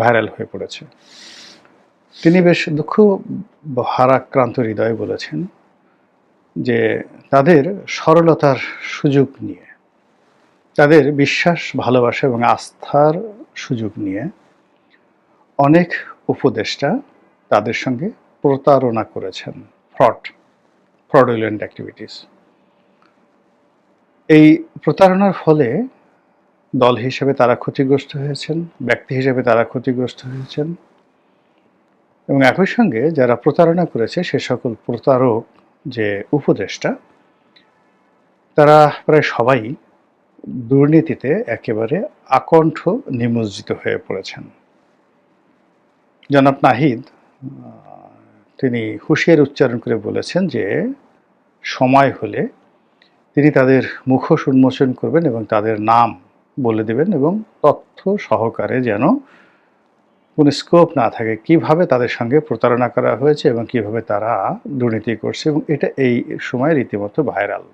Viral হয়ে পড়েছে। তিনি বেশ দুঃখ হারাক্রান্ত হৃদয়ে বলেছেন যে তাদের সরলতার সুযোগ নিয়ে, তাদের বিশ্বাস, ভালোবাসা এবং আস্থার সুযোগ নিয়ে অনেক উপদেষ্টা তাদের সঙ্গে প্রতারণা করেছেন ফ্রড, ফ্রডুলেন্ট অ্যাক্টিভিটিস। এই প্রতারণার ফলে দল হিসেবে তারা ক্ষতিগ্রস্ত হয়েছেন, ব্যক্তি হিসেবে তারা ক্ষতিগ্রস্ত হয়েছেন। এবং একই সঙ্গে যারা প্রতারণা করেছে, সে সকল প্রতারক যে উপদেষ্টা, তারা প্রায় সবাই দুর্নীতিতে একেবারে আকণ্ঠ নিমজ্জিত হয়ে পড়েছেন। জনাব নাহিদ তিনি হুঁশিয়ার উচ্চারণ করে বলেছেন যে, সময় হলে তিনি তাদের মুখোশ উন্মোচন করবেন এবং তাদের নাম বলে দেবেন এবং তথ্য সহকারে যেন কোনো স্কোপ না থাকে কীভাবে তাদের সঙ্গে প্রতারণা করা হয়েছে এবং কীভাবে তারা দুর্নীতি করছে এবং এটা এই সময় রীতিমতো ভাইরাল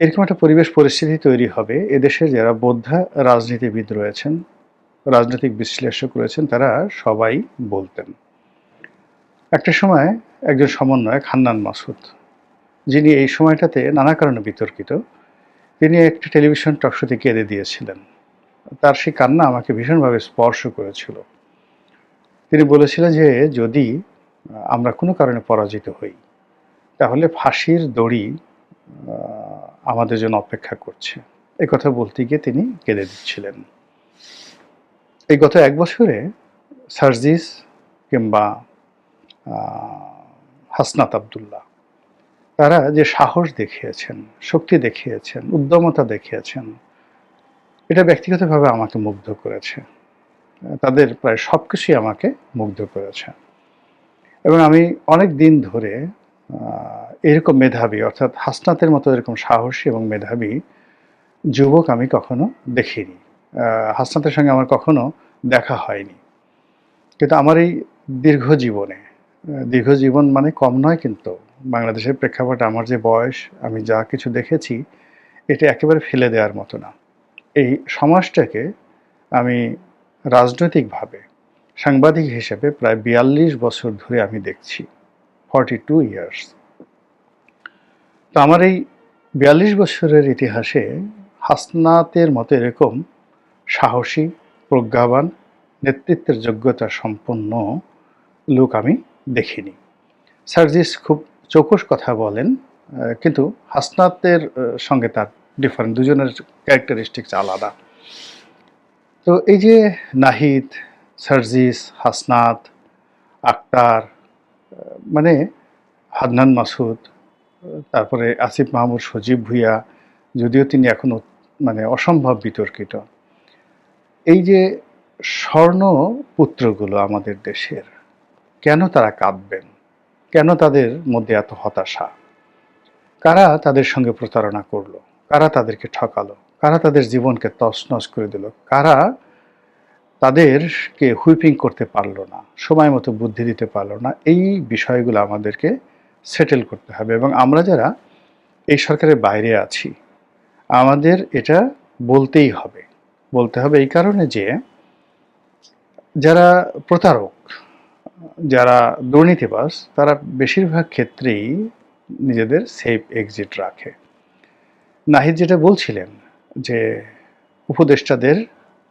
এরকম একটা পরিবেশ পরিস্থিতি তৈরি হবে। এদেশে যারা বোদ্ধা রাজনীতিবিদ রয়েছেন, রাজনৈতিক বিশ্লেষক রয়েছেন, তারা সবাই বলতেন। একটা সময় একজন সমন্বয়ক হান্নান মাসুদ যিনি এই সময়টাতে নানা কারণে বিতর্কিত তিনি একটি টেলিভিশন টকশোতে কেঁদে দিয়েছিলেন। তার সেই কান্না আমাকে ভীষণভাবে স্পর্শ করেছিল। তিনি বলেছিলেন যে, যদি আমরা কোনো কারণে পরাজিত হই, তাহলে ফাঁসির দড়ি আমাদের জন্য অপেক্ষা করছে। এই কথা বলতে গিয়ে তিনি কেঁদে দিচ্ছিলেন। এই গত এক বছরে সার্জিস কিংবা হাসনাত আবদুল্লাহ তারা যে সাহস দেখিয়েছেন, শক্তি দেখিয়েছেন, উদ্যমতা দেখিয়েছেন, এটা ব্যক্তিগতভাবে আমাকে মুগ্ধ করেছে। তাদের প্রায় সব কিছুই আমাকে মুগ্ধ করেছে। এবং আমি অনেক দিন ধরে এরকম মেধাবী, অর্থাৎ হাসনাতের মতো এরকম সাহসী এবং মেধাবী যুবক আমি কখনো দেখিনি। হাসনাতের সঙ্গে আমার কখনো দেখা হয়নি। কিন্তু আমার এই দীর্ঘ জীবনে দীর্ঘ জীবন মানে কম নয় কিন্তু বাংলাদেশের প্রেক্ষাপটে, আমার যে বয়স, আমি যা কিছু দেখেছি, এটা একেবারে ফেলে দেওয়ার মতো না। এই সমাজটাকে আমি রাজনৈতিকভাবে, সাংবাদিক হিসেবে প্রায় বিয়াল্লিশ বছর ধরে আমি দেখছি ফর্টি টু ইয়ার্স তো আমার এই বিয়াল্লিশ বছরের ইতিহাসে হাসনাতের মতো এরকম সাহসী, প্রজ্ঞাবান, নেতৃত্বের যোগ্যতা সম্পন্ন লোক আমি দেখিনি। সার্জিস খুব চৌকস কথা বলেন কিন্তু হাসনাতের সঙ্গে তার ডিফারেন্ট দুজনের ক্যারেক্টারিস্টিক্স আলাদা। তো এই যে নাহিদ, সার্জিস, হাসনাত, আক্তার মানে হাদনান মাসুদ, তারপরে আসিফ মাহমুদ, সজীব ভুইয়া, যদিও তিনি এখনও মানে অসম্ভব বিতর্কিত। এই যে স্বর্ণ পুত্রগুলো আমাদের দেশের, কেন তারা কাঁদবেন? কেন তাদের মধ্যে এত হতাশা? কারা তাদের সঙ্গে প্রতারণা করল? কারা তাদেরকে ঠকালো? কারা তাদের জীবনকে তছনছ করে দিল? কারা তাদেরকে হুইপিং করতে পারল না? সময় মতো বুদ্ধি দিতে পারল না? এই বিষয়গুলো আমাদেরকে সেটেল করতে হবে এবং আমরা যারা এই সরকারের বাইরে আছি, আমাদের এটা বলতেই হবে। বলতে হবে এই কারণে যে যারা প্রতারক যারা দুর্নীতিবাস তারা বেশিরভাগ ক্ষেত্রেই নিজেদের সেফ এক্সিট রাখে। নাহিদ যেটা বলছিলেন যে, উপদেষ্টাদের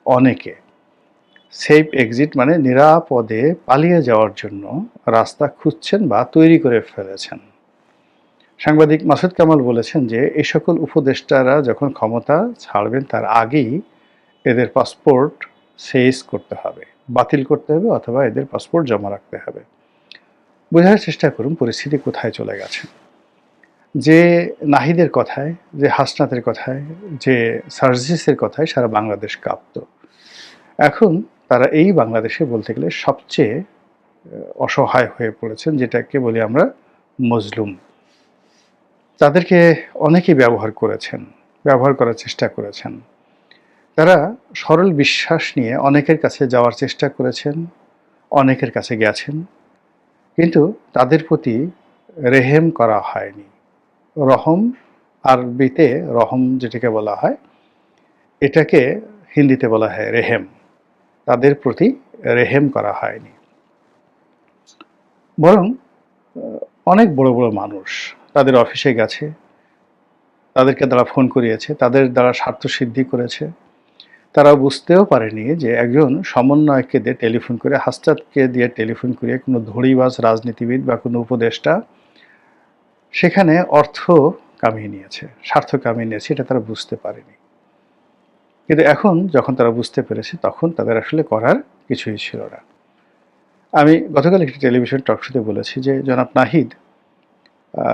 অনেকে সেফ এক্সিট মানে নিরাপদে পালিয়ে যাওয়ার জন্য রাস্তা খুঁজছেন বা তৈরি করে ফেলেছেন। সাংবাদিক মাসুদ কামাল বলেছেন যে এই সকল উপদেষ্টারা যখন ক্ষমতা ছাড়বেন, তার আগেই এদের পাসপোর্ট সেইজ করতে হবে। বাতিল করতে হবে অথবা এদের পাসপোর্ট জমা রাখতে হবে। বোঝার চেষ্টা করুন পরিস্থিতি কোথায় চলে গেছে। যে নাহিদের কথায়, যে হাসনাতের কথায়, যে সার্জিসের কথায় সারা বাংলাদেশ কাঁপত। এখন তারা এই বাংলাদেশে বলতে গেলে সবচেয়ে অসহায় হয়ে পড়েছেন, যেটাকে বলি আমরা মজলুম। তাদেরকে অনেকেই ব্যবহার করেছেন, ব্যবহার করার চেষ্টা করেছেন। তারা সরল বিশ্বাস নিয়ে অনেকের কাছে যাওয়ার চেষ্টা করেছেন, অনেকের কাছে গেছেন, কিন্তু তাদের প্রতি রেহেম করা হয়নি। রহম আরবিতে, রহম যেটাকে বলা হয়, এটাকে হিন্দিতে বলা হয় রেহেম। তাদের প্রতি রেহেম করা হয়নি। বরং, অনেক বড় বড় মানুষ তাদের অফিসে গেছে, তাদেরকে দ্বারা ফোন করিয়েছে, তাদের দ্বারা স্বার্থ সিদ্ধি করেছে। তারা বুঝতেও পারেনি যে একজন সমন্বয়ককে দিয়ে টেলিফোন করে, হাস্তাদকে দিয়ে টেলিফোন করে কোনো ধড়িবাজ রাজনীতিবিদ বা কোনো উপদেষ্টা সেখানে অর্থ কামিয়ে নিয়েছে, স্বার্থ কামিয়ে নিয়েছে, এটা তারা বুঝতে পারেনি। কিন্তু এখন যখন তারা বুঝতে পেরেছে, তখন তাদের আসলে করার কিছুই ছিল না। আমি গতকাল একটি টেলিভিশন টকশোতে বলেছি যে জনাব নাহিদ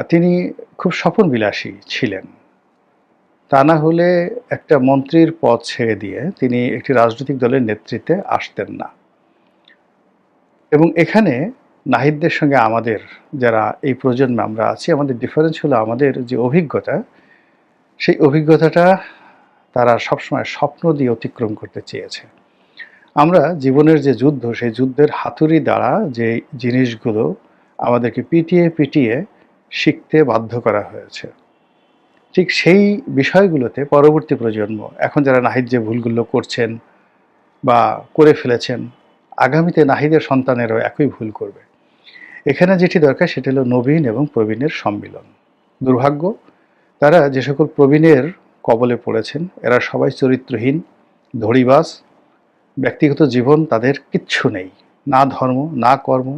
তিনি খুব স্বপন বিলাসী ছিলেন। তা না হলে একটা মন্ত্রীর পদ ছেড়ে দিয়ে তিনি একটি রাজনৈতিক দলের নেতৃত্বে আসতেন না। এবং এখানে নাহিদদের সঙ্গে আমাদের যারা এই প্রজন্মে আমরা আছি, আমাদের ডিফারেন্স হলো আমাদের যে অভিজ্ঞতা, সেই অভিজ্ঞতাটা তারা সবসময় স্বপ্ন দিয়ে অতিক্রম করতে চেয়েছে। আমরা জীবনের যে যুদ্ধ, সেই যুদ্ধের হাতুড়ি দ্বারা যে জিনিসগুলো আমাদেরকে পিটিয়ে পিটিয়ে শিখতে বাধ্য করা হয়েছে। ঠিক সেই বিষয়গুলোতে পরবর্তী প্রজন্ম, এখন যারা নাহিদ যে ভুলগুলো করছেন বা করে ফেলেছেন, আগামীতে নাহিদের সন্তানেরও একই ভুল করবে। এখানে যেটি দরকার সেটি হলো নবীন এবং প্রবীণের সম্মিলন। দুর্ভাগ্য, তারা যে সকল প্রবীণের কবলে পড়েছেন, এরা সবাই চরিত্রহীন, ধড়িবাজ, ব্যক্তিগত জীবন তাদের কিচ্ছু নেই। না ধর্ম, না কর্ম,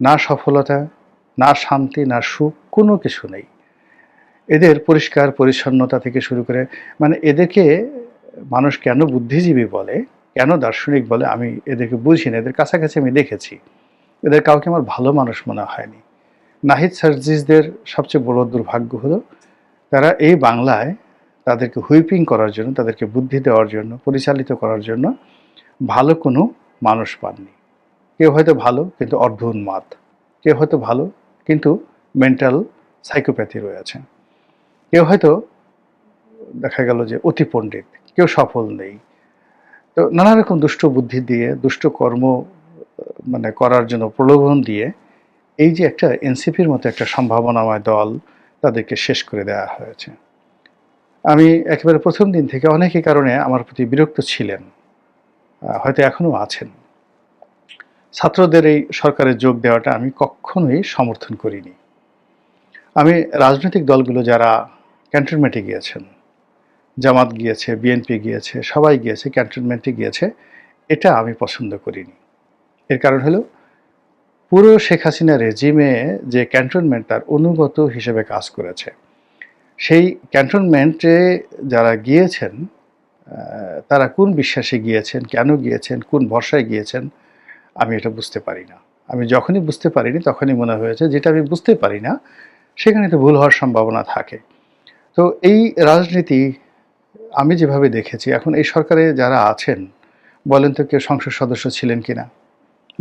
না সফলতা, না শান্তি, না সুখ, কোনো কিছু নেই। এদের পরিষ্কার পরিচ্ছন্নতা থেকে শুরু করে মানে এদেরকে মানুষ কেন বুদ্ধিজীবী বলে, কেন দার্শনিক বলে, আমি এদেরকে বুঝি না এদের কাছাকাছি আমি দেখেছি। এদের কাউকে আমার ভালো মানুষ মনে হয়নি। নাহিদ সার্জিসদের সবচেয়ে বড় দুর্ভাগ্য হলো, তারা এই বাংলায় তাদেরকে হুইপিং করার জন্য, তাদেরকে বুদ্ধি দেওয়ার জন্য, পরিচালিত করার জন্য ভালো কোনো মানুষ পাননি। কেউ হয়তো ভালো, কিন্তু অর্ধ উন্মাদ। কেউ হয়তো ভালো, কিন্তু মেন্টাল সাইকোপ্যাথি রয়েছে কেউ হয়তো দেখা গেল যে অতি পণ্ডিত, কেউ সফল নেই। তো নানা রকম দুষ্ট বুদ্ধি দিয়ে, দুষ্ট কর্ম মানে করার জন্য প্রলোভন দিয়ে এই যে একটা এনসিপির মতো একটা সম্ভাবনাময় দল তাদেরকে শেষ করে দেওয়া হয়েছে। আমি একেবারে প্রথম দিন থেকে অনেকে কারণে আমার প্রতি বিরক্ত ছিলেন হয়তো এখনও আছেন। ছাত্রদের এই সরকারে যোগ দেওয়াটা আমি কখনোই সমর্থন করিনি। আমি রাজনৈতিক দলগুলো যারা ক্যান্টনমেন্টে গিয়েছেন। জামাত গিয়েছে, বিএনপি গিয়েছে, সবাই গিয়েছে, ক্যান্টনমেন্টে গিয়েছে। এটা আমি পছন্দ করিনি। এর কারণ হলো, পুরো শেখ হাসিনা রেজিমে যে ক্যান্টনমেন্ট তার অনুগত হিসেবে কাজ করেছে। সেই ক্যান্টনমেন্টে যারা গিয়েছেন তারা কোন বিশ্বাসে গিয়েছেন, কেন গিয়েছেন, কোন ভরসায় গিয়েছেন, আমি এটা বুঝতে পারি না। আমি যখনই বুঝতে পারিনি, তখনই মনে হয়েছে, যেটা আমি বুঝতে পারি না, সেখানে তো ভুল হওয়ার সম্ভাবনা থাকে। তো এই রাজনীতি আমি যেভাবে দেখেছি, এখন এই সরকারে যারা আছেন, বলেন তো কেউ সংসদ সদস্য ছিলেন কিনা,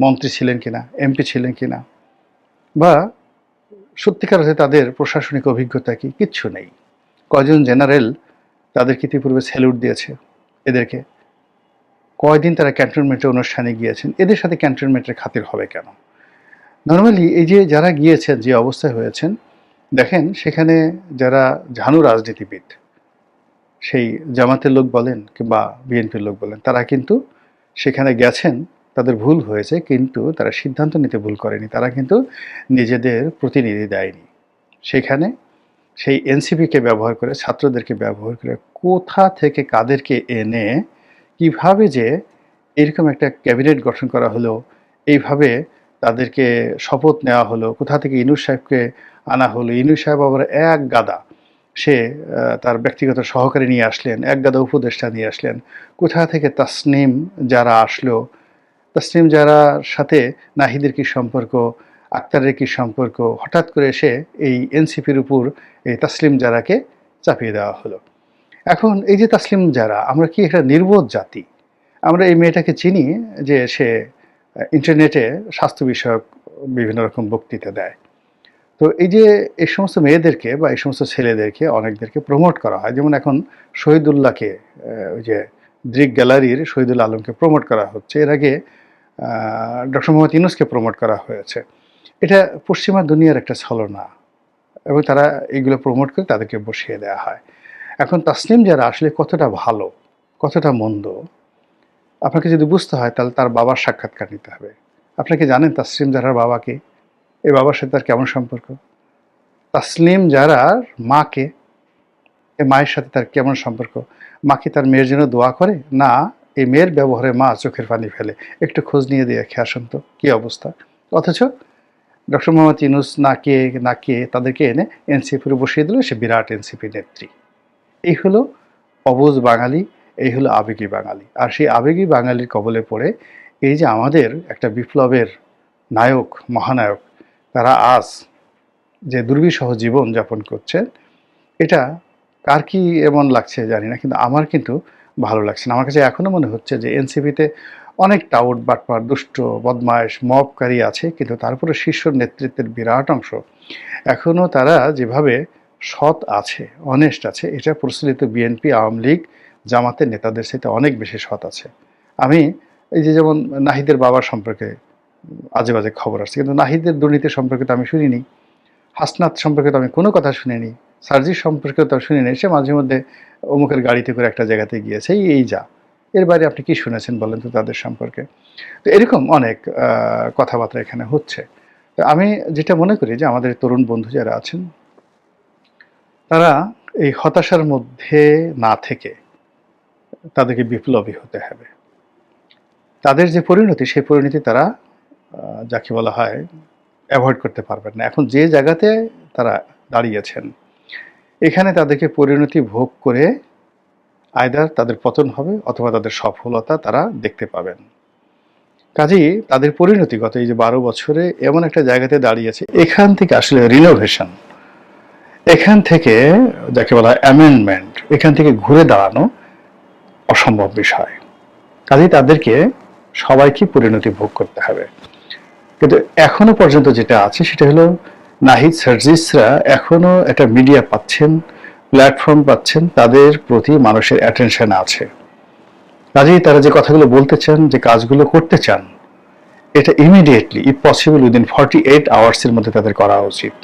মন্ত্রী ছিলেন কিনা, এমপি ছিলেন কিনা, বা সত্যিকার অর্থে তাদের প্রশাসনিক অভিজ্ঞতা কি, কিচ্ছু নেই। কজন জেনারেল তাদেরকে ইতিপূর্বে স্যালুট দিয়েছে এদেরকে। কয়দিন তারা ক্যান্টনমেন্টের অনুষ্ঠানে গিয়েছেন, এদের সাথে ক্যান্টনমেন্টের খাতির হবে কেন? নর্মালি এই যে যারা গিয়েছেন, যে অবস্থায় হয়েছেন দেখেন, সেখানে যারা ঝানু রাজনীতিবিদ, সেই জামাতের লোক বলেন কিংবা বিএনপির লোক বলেন, তারা কিন্তু সেখানে গেছেন, তাদের ভুল হয়েছে, কিন্তু তারা সিদ্ধান্ত নিতে ভুল করেনি। তারা কিন্তু নিজেদের প্রতিনিধি দেয়নি। সেখানে সেই এনসিপিকে ব্যবহার করে, ছাত্রদেরকে ব্যবহার করে কোথা থেকে কাদেরকে এনে, কীভাবে যে এরকম একটা ক্যাবিনেট গঠন করা হলো, এইভাবে তাদেরকে শপথ নেওয়া হলো, কোথা থেকে ইনুস সাহেবকে আনা হলো। ইনু সাহেব আবার এক গাদা, সে তার ব্যক্তিগত সহকারী নিয়ে আসলেন, এক গাদা উপদেষ্টা নিয়ে আসলেন। কোথা থেকে তাসনিম যারা আসলো? তাসনিম যারার সাথে নাহিদের কি সম্পর্ক, আক্তারের কি সম্পর্ক? হঠাৎ করে এসে এই এনসিপির উপর এই তাসলিম যারাকে চাপিয়ে দেওয়া হলো। এখন এই যে তাসলিম যারা, আমরা কি একটা নির্বোধ জাতি? আমরা এই মেয়েটাকে চিনি যে সে ইন্টারনেটে স্বাস্থ্য বিষয়ক বিভিন্ন রকম বক্তৃতা দেয়। তো এই যে এই সমস্ত মেয়েদেরকে বা এই সমস্ত ছেলেদেরকে, অনেকদেরকে প্রমোট করা হয়। যেমন এখন শহীদুল্লাহকে ওই যে দৃক গ্যালারির শহীদুল আলমকে প্রমোট করা হচ্ছে। এর আগে ডক্টর মোহাম্মদ ইউনুসকে প্রমোট করা হয়েছে। এটা পশ্চিমা দুনিয়ার একটা ছলনা এবং তারা এগুলো প্রমোট করে তাদেরকে বসিয়ে দেওয়া হয়। এখন তাসনিম যারা, আসলে কতটা ভালো, কতটা মন্দ, আপনাকে যদি বুঝতে হয় তাহলে তার বাবার সাক্ষাৎকার নিতে হবে। আপনাকে জানেন তাসলিম জারার বাবাকে এই বাবার সাথে তার কেমন সম্পর্ক? তাসলিম জারার মাকে এ মায়ের সাথে তার কেমন সম্পর্ক? মা কি তার মেয়ের জন্য দোয়া করে? না, এই মেয়ের ব্যবহারে মা চোখের পানি ফেলে। একটু খোঁজ নিয়ে দিয়ে খেয়ে আসুন তো, কী অবস্থা? অথচ ডক্টর মোহাম্মদ কে না কে তাদেরকে এনে এনসিপির বসিয়ে দিল, সে বিরাট এনসিপি নেত্রী। এই হলো অবুজ বাঙালি, এই হলো আবেগী বাঙালি। আর সেই আবেগী বাঙালির কবলে পড়ে এই যে আমাদের একটা বিপ্লবের নায়ক, মহানায়ক তারা আজ যে দুর্বিষহ জীবন যাপন করছেন এটা কার কি এমন লাগছে জানি না, কিন্তু আমার কিন্তু ভালো লাগছে না। আমার কাছে এখনও মনে হচ্ছে যে এনসিপিতে অনেক টাউট বাটপার দুষ্ট, বদমায়েশ, মবকারী আছে, কিন্তু তারপরে শীর্ষ নেতৃত্বের বিরাট অংশ এখনও তারা যেভাবে সৎ আছে অনেস্ট আছে, এটা প্রচলিত বিএনপি, আওয়ামী লীগ, জামাতের নেতাদের সাথে অনেক বেশি সৎ আছে। আমি এই যে যেমন নাহিদের বাবার সম্পর্কে আজে বাজে খবর আসছে। কিন্তু নাহিদের দুর্নীতি সম্পর্কে তো আমি শুনিনি। হাসনাত সম্পর্কে তো আমি কোনো কথা শুনিনি। সার্জির সম্পর্কে তো শুনিনি। সে মাঝে মধ্যে অমুকের গাড়িতে করে একটা জায়গাতে গিয়েছে। এই যা। এর বাইরে আপনি কি শুনেছেন বলেন তো তাদের সম্পর্কে? তো এরকম অনেক কথাবার্তা এখানে হচ্ছে। আমি যেটা মনে করি যে আমাদের তরুণ বন্ধু যারা আছেন, তারা এই হতাশার মধ্যে না থেকে তাদেরকে বিপ্লবী হতে হবে। তাদের যে পরিণতি, সেই পরিণতি তারা যাকে বলা হয় অ্যাভয়েড করতে পারবেন না। এখন যে জায়গাতে তারা দাঁড়িয়েছেন, এখানে তাদেরকে পরিণতি ভোগ করে আয়দার তাদের পতন হবে অথবা তাদের সফলতা তারা দেখতে পাবেন। কাজেই তাদের পরিণতিগত এই যে বারো বছরে এমন একটা জায়গাতে দাঁড়িয়েছে, এখান থেকে আসলে রিনোভেশন এখান থেকে যাকে বলা হয় অ্যামেন্ডমেন্ট এখান থেকে ঘুরে দাঁড়ানো অসম্ভব বিষয়। কাজেই তাদেরকে সবাইকে পরিণতি ভোগ করতে হবে। কিন্তু এখনও পর্যন্ত যেটা আছে সেটা হলো নাহিদ সার্জিসরা এখনও একটা মিডিয়া পাচ্ছেন প্ল্যাটফর্ম পাচ্ছেন, তাদের প্রতি মানুষের অ্যাটেনশন আছে। কাজেই তারা যে কথাগুলো বলতে চান, যে কাজগুলো করতে চান, এটা immediately if possible within forty eight আওয়ার্সের মধ্যে তাদের করা উচিত।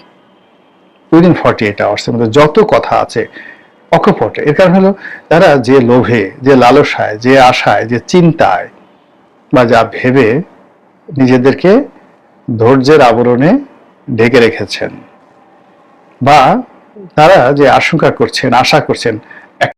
উইদিন ফর্টি এইট আওয়ার্সের মধ্যে যত কথা আছে, অকপটে। এর কারণ হলো তারা যে লোভে, যে লালসায়, যে আশায়, যে চিন্তায়, বা যা ভেবে নিজেদেরকে ধৈর্যের আবরণে ঢেকে রেখেছেন। বা তারা যে আশঙ্কা করছেন আশা করছেন